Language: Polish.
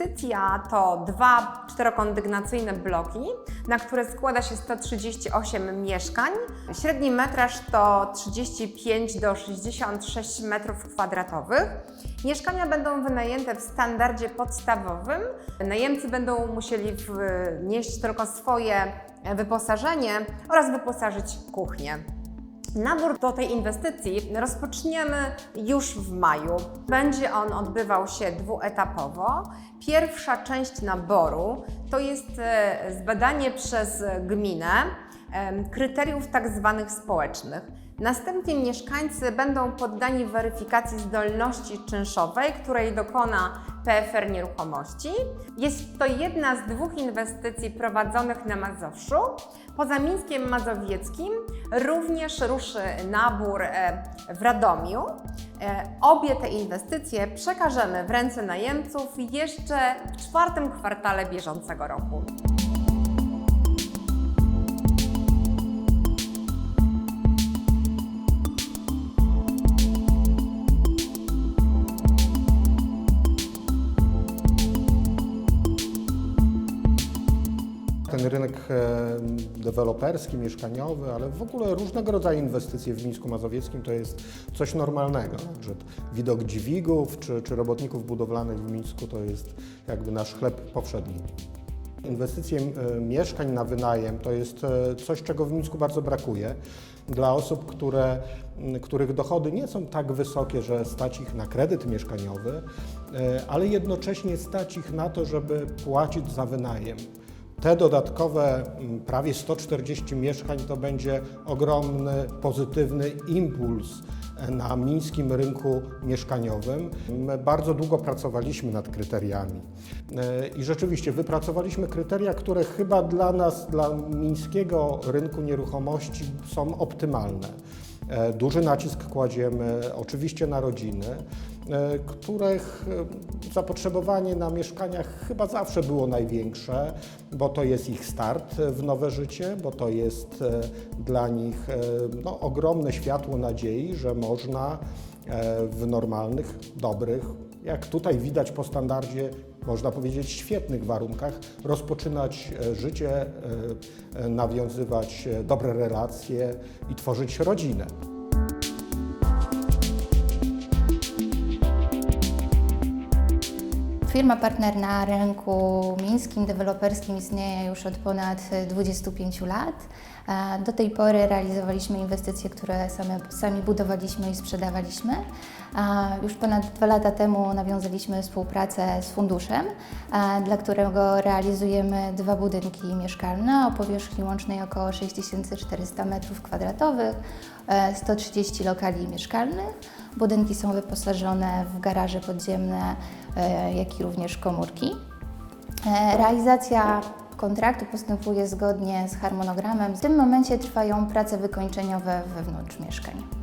Inwestycja to dwa czterokondygnacyjne bloki, na które składa się 138 mieszkań. Średni metraż to 35 do 66 metrów kwadratowych. Mieszkania będą wynajęte w standardzie podstawowym. Najemcy będą musieli wnieść tylko swoje wyposażenie oraz wyposażyć kuchnię. Nabór do tej inwestycji rozpoczniemy już w maju. Będzie on odbywał się dwuetapowo. Pierwsza część naboru to jest e, zbadanie przez gminę kryteriów tak zwanych społecznych. Następnie mieszkańcy będą poddani weryfikacji zdolności czynszowej, której dokona PFR Nieruchomości. Jest to jedna z dwóch inwestycji prowadzonych na Mazowszu. Poza Mińskiem Mazowieckim również ruszy nabór e, w Radomiu. E, Obie te inwestycje przekażemy w ręce najemców jeszcze w czwartym kwartale bieżącego roku. Ten rynek e, deweloperski, mieszkaniowy, ale w ogóle różnego rodzaju inwestycje w Mińsku Mazowieckim to jest coś normalnego. Że widok dźwigów czy, czy robotników budowlanych w Mińsku to jest jakby nasz chleb powszedni. Inwestycje e, mieszkań na wynajem to jest e, coś, czego w Mińsku bardzo brakuje dla osób, które, których dochody nie są tak wysokie, że stać ich na kredyt mieszkaniowy, ale jednocześnie stać ich na to, żeby płacić za wynajem. Te dodatkowe mm, prawie 140 mieszkań to będzie ogromny pozytywny impuls e, na mińskim rynku mieszkaniowym. My bardzo długo pracowaliśmy nad kryteriami E, i rzeczywiście wypracowaliśmy kryteria, które chyba dla nas, dla mińskiego rynku nieruchomości są optymalne. E, Duży nacisk kładziemy oczywiście na rodziny, e, których e, zapotrzebowanie na mieszkaniach chyba zawsze było największe, bo to jest ich start w nowe życie, bo to jest dla nich no, ogromne światło nadziei, że można w normalnych, dobrych, jak tutaj widać po standardzie, można powiedzieć świetnych warunkach, rozpoczynać e, życie, e, e, nawiązywać e, dobre relacje i tworzyć rodzinę. Firma partner na rynku mińskim, deweloperskim istnieje już od ponad 25 lat. Do tej pory realizowaliśmy inwestycje, które sami budowaliśmy i sprzedawaliśmy. Już ponad dwa lata temu nawiązaliśmy współpracę z funduszem, dla którego realizujemy dwa budynki mieszkalne o powierzchni łącznej około 6400 m2, 130 lokali mieszkalnych. Budynki są wyposażone w garaże podziemne, e, jak i również komórki. E, Realizacja kontraktu postępuje zgodnie z harmonogramem. W tym momencie trwają prace wykończeniowe wewnątrz mieszkań.